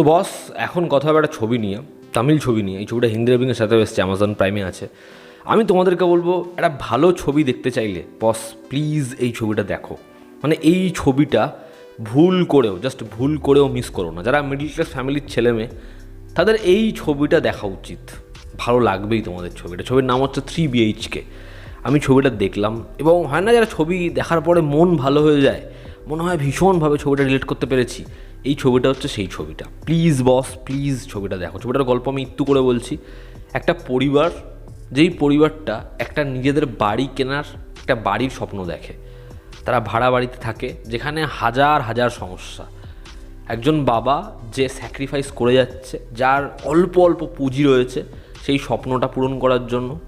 তো বস এখন কথা হবে একটা ছবি নিয়ে, তামিল ছবি নিয়ে। এই ছবিটা হিন্দি ডাবিংয়ের সাথে এসছে অ্যামাজন প্রাইমে আছে। আমি তোমাদেরকে বলব, একটা ভালো ছবি দেখতে চাইলে বস প্লিজ এই ছবিটা দেখো। মানে এই ছবিটা ভুল করেও জাস্ট ভুল করেও মিস করো না। যারা মিডিল ক্লাস ফ্যামিলির ছেলে মেয়ে, তাদের এই ছবিটা দেখা উচিত। ভালো লাগবেই তোমাদের ছবিটা। ছবির নাম হচ্ছে থ্রি বিএইচকে আমি ছবিটা দেখলাম, এবং হয় না যারা ছবি দেখার পরে মন ভালো হয়ে যায়, মনে হয় ভীষণভাবে ছবিটা রিলেট করতে পেরেছি। এই ছবিটা হচ্ছে সেই ছবিটা। প্লিজ বস প্লিজ ছবিটা দেখো। ছবিটার গল্প আমি একটু করে বলছি। একটা পরিবার, যেই পরিবারটা একটা নিজেদের বাড়ি কেনার একটা বাড়ির স্বপ্ন দেখে। তারা ভাড়া বাড়িতে থাকে, যেখানে হাজার হাজার সমস্যা। একজন বাবা যে স্যাক্রিফাইস করে যাচ্ছে, যার অল্প অল্প পুঁজি রয়েছে, সেই স্বপ্নটা পূরণ করার জন্য।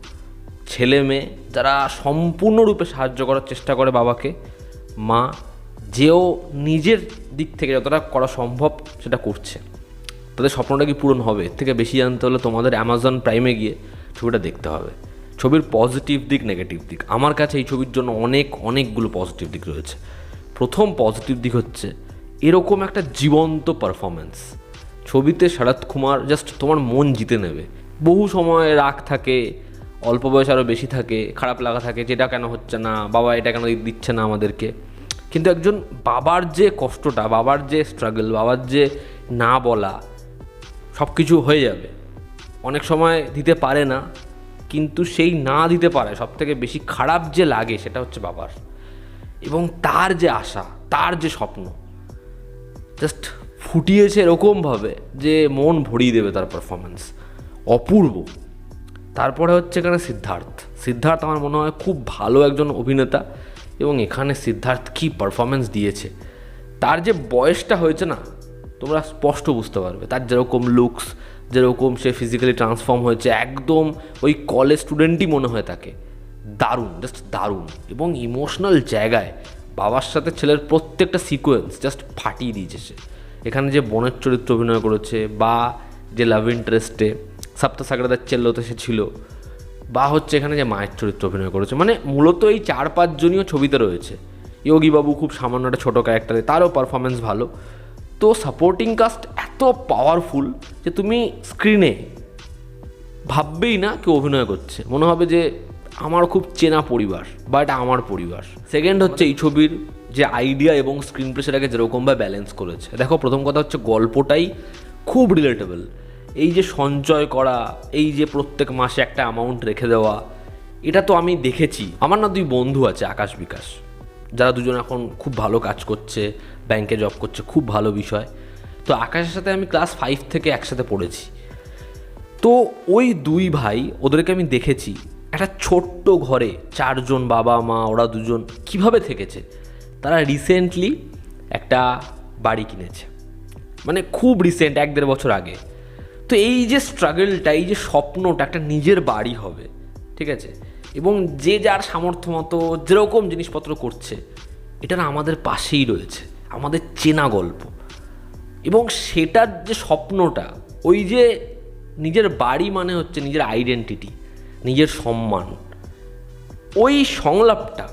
ছেলে মেয়ে যারা সম্পূর্ণরূপে সাহায্য করার চেষ্টা করে বাবাকে, মা যেও নিজের দিক থেকে যতটা করা সম্ভব সেটা করছে। তাদের স্বপ্নটা কি পূরণ হবে? এর থেকে বেশি জানতে হলে তোমাদের অ্যামাজন প্রাইমে গিয়ে ছবিটা দেখতে হবে। ছবির পজিটিভ দিক নেগেটিভ দিক। আমার কাছে এই ছবির জন্য অনেক, অনেকগুলো পজিটিভ দিক রয়েছে। প্রথম পজিটিভ দিক হচ্ছে, এরকম একটা জীবন্ত পারফরমেন্স ছবিতে শরৎ কুমার জাস্ট তোমার মন জিতে নেবে। বহু সময় রাগ থাকে, অল্প বয়স আরও বেশি থাকে, খারাপ লাগা থাকে, যেটা কেন হচ্ছে না, বাবা এটা কেন দিচ্ছে না আমাদেরকে? কিন্তু একজন বাবার যে কষ্টটা, বাবার যে স্ট্রাগল বাবার যে না বলা সব কিছু হয়ে যাবে। অনেক সময় দিতে পারে না, কিন্তু সেই না দিতে পারে সব থেকে বেশি খারাপ যে লাগে সেটা হচ্ছে বাবার। এবং তার যে আশা, তার যে স্বপ্ন জাস্ট ফুটিয়েছে এরকমভাবে যে মন ভরিয়ে দেবে তার পারফরমেন্স অপূর্ব। তারপরে হচ্ছে এখানে সিদ্ধার্থ। সিদ্ধার্থ আমার মনে হয় খুব ভালো একজন অভিনেতা। এবং এখানে সিদ্ধার্থ কী পারফরমেন্স দিয়েছে, তার যে বয়সটা হয়েছে না, তোমরা স্পষ্ট বুঝতে পারবে। তার যেরকম লুকস যেরকম সে ফিজিক্যালি ট্রান্সফর্ম হয়েছে, একদম ওই কলেজ স্টুডেন্টই মনে হয় তাকে। দারুণ জাস্ট দারুণ। এবং ইমোশনাল জায়গায় বাবার সাথে ছেলের প্রত্যেকটা সিকোয়েন্স জাস্ট ফাটিয়ে দিয়েছে সে। এখানে যে বনের চরিত্র অভিনয় করেছে বা যে লাভ ইন্টারেস্টে সপ্তাহ সাগরাদার চেল্লোতে সে ছিল বা হচ্ছে এখানে যে মায়ের চরিত্র অভিনয় করেছে। মানে মূলত এই চার পাঁচজনীয় ছবিতে রয়েছে। যোগী বাবু খুব সামান্য একটা ছোটো ক্যারেক্টারে তারও পারফরমেন্স ভালো। তো সাপোর্টিং কাস্ট এত পাওয়ারফুল যে তুমি স্ক্রিনে ভাববেই না কেউ অভিনয় করছে। মনে হবে যে আমার খুব চেনা পরিবার বা এটা আমার পরিবার। সেকেন্ড হচ্ছে এই ছবির যে আইডিয়া এবং স্ক্রিন প্লে সেটাকে যেরকমভাবে ব্যালেন্স করেছে। দেখো, প্রথম কথা হচ্ছে গল্পটাই খুব রিলেটেবল এই যে সঞ্চয় করা, এই যে প্রত্যেক মাসে একটা অ্যামাউন্ট রেখে দেওয়া, এটা তো আমি দেখেছি। আমার না দুই বন্ধু আছে, আকাশ বিকাশ। যারা দুজন এখন খুব ভালো কাজ করছে ব্যাংকে জব করছে, খুব ভালো বিষয়। তো আকাশের সাথে আমি ক্লাস ফাইভ থেকে একসাথে পড়েছি। তো ওই দুই ভাই, ওদেরকে আমি দেখেছি। একটা ছোট্ট ঘরে চারজন বাবা মা, ওরা দুজন কীভাবে থেকেছে? তারা রিসেন্টলি একটা বাড়ি কিনেছে। মানে খুব রিসেন্ট এক দেড় বছর আগে। তো এই যে স্ট্রাগলটা এই যে স্বপ্নটা একটা নিজের বাড়ি হবে, ঠিক আছে? এবং যে যার সামর্থ্য মতো যেরকম জিনিসপত্র করছে, এটা আমাদের পাশেই রয়েছে, আমাদের চেনা গল্প। এবং সেটার যে স্বপ্নটা, ওই যে নিজের বাড়ি মানে হচ্ছে নিজের আইডেন্টিটি নিজের সম্মান, ওই সংলাপটা,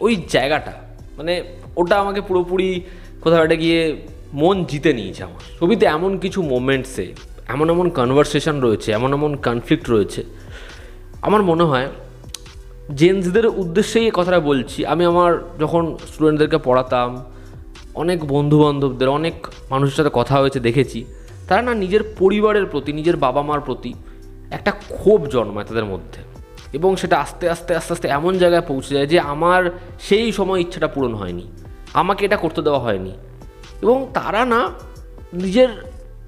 ওই জায়গাটা মানে ওটা আমাকে পুরোপুরি কোথাও একটা গিয়ে মন জিতে নিয়েছে আমার। ছবিতে এমন কিছু মোমেন্টসে এমন এমন কনভারসেশন রয়েছে, এমন এমন কনফ্লিক্ট রয়েছে। আমার মনে হয় জেন্টসদের উদ্দেশ্যেই কথাটা বলছি, আমি আমার যখন স্টুডেন্টদেরকে পড়াতাম, অনেক বন্ধু বান্ধবদের অনেক মানুষের সাথে কথা হয়েছে, দেখেছি, তারা না নিজের পরিবারের প্রতি, নিজের বাবা মার প্রতি একটা ক্ষোভ জন্মায় তাদের মধ্যে। এবং সেটা আস্তে আস্তে আস্তে আস্তে এমন জায়গায় পৌঁছে যায় যে আমার সেই সময় ইচ্ছাটা পূরণ হয়নি। আমাকে এটা করতে দেওয়া হয়নি। এবং তারা না নিজের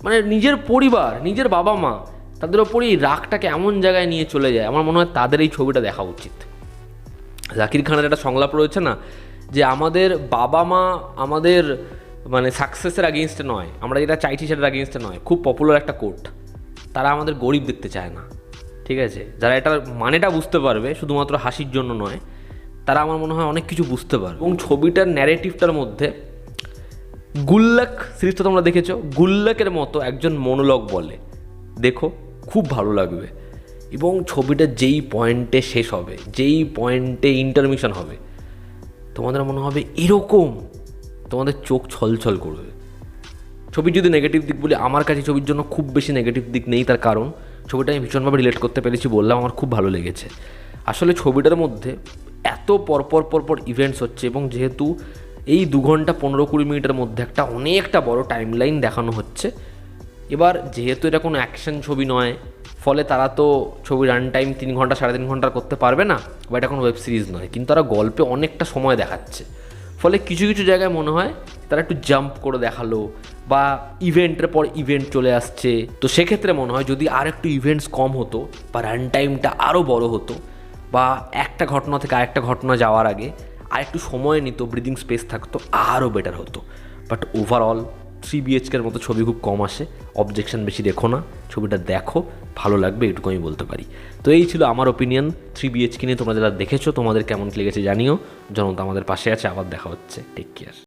মানে নিজের পরিবার, নিজের বাবা মা, তাদের ওপরই রাগটাকে এমন জায়গায় নিয়ে চলে যায়, আমার মনে হয় তাদের এই ছবিটা দেখা উচিত। জাকির খানের একটা সংলাপ রয়েছে না, যে আমাদের বাবা মা আমাদের মানে সাকসেসের আগেনস্টে নয়, আমরা যেটা চাইছি সেটার আগেনস্টে নয়, খুব পপুলার একটা কোর্ট তারা আমাদের গরিব দেখতে চায় না, ঠিক আছে? যারা এটার মানেটা বুঝতে পারবে, শুধুমাত্র হাসির জন্য নয়, তারা আমার মনে হয় অনেক কিছু বুঝতে পারবে। এবং ছবিটার ন্যারেটিভটার মধ্যে গুল্লাক সিরিজটা তোমরা দেখেছ? গুল্লাকের মতো একজন মনোলগ বলে। দেখো, খুব ভালো লাগবে। এবং ছবিটা যেই পয়েন্টে শেষ হবে, যেই পয়েন্টে ইন্টারমিশন হবে, তোমাদের মনে হবে এরকম তোমাদের চোখ ছলছল করবে। ছবির যদি নেগেটিভ দিক বলি, আমার কাছে ছবির জন্য খুব বেশি নেগেটিভ দিক নেই, তার কারণ ছবিটা আমি ভীষণভাবে রিলেট করতে পেরেছি, বললাম, আমার খুব ভালো লেগেছে। আসলে ছবিটার মধ্যে এত পরপর পরপর ইভেন্টস হচ্ছে এবং যেহেতু এই দু ঘণ্টা পনেরো কুড়ি মিনিটের মধ্যে একটা অনেকটা বড় টাইম লাইন দেখানো হচ্ছে। এবার যেহেতু এটা কোনো অ্যাকশন ছবি নয়, ফলে তারা তো ছবি রান টাইম তিন ঘণ্টা, সাড়ে তিন ঘণ্টা করতে পারবে না, বা এটা কোনো ওয়েব সিরিজ নয়, কিন্তু তারা গল্পে অনেকটা সময় দেখাচ্ছে। ফলে কিছু কিছু জায়গায় মনে হয় তারা একটু জাম্প করে দেখাল, বা ইভেন্টের পর ইভেন্ট চলে আসছে। তো সেক্ষেত্রে মনে হয় যদি আর একটু ইভেন্টস কম হতো, বা রান টাইমটা আরও বড় হতো, বা একটা ঘটনা থেকে আরেকটা ঘটনা যাওয়ার আগে আর একটু সময় নিত ব্রিদিং স্পেস থাকতো, আরও বেটার হতো। বাট ওভারঅল থ্রি বিএচকের মতো ছবি খুব কম আসে। অবজেকশন বেশি দেখো না, ছবিটা দেখো, ভালো লাগবে, এটুকু আমি বলতে পারি। তো এই ছিল আমার ওপিনিয়ন থ্রি বিএচকে নিয়ে, তোমরা যারা দেখেছ, তোমাদের কেমন লেগেছে জানিও। জনতা আমাদের পাশে আছে, আবার দেখা হচ্ছে। Take care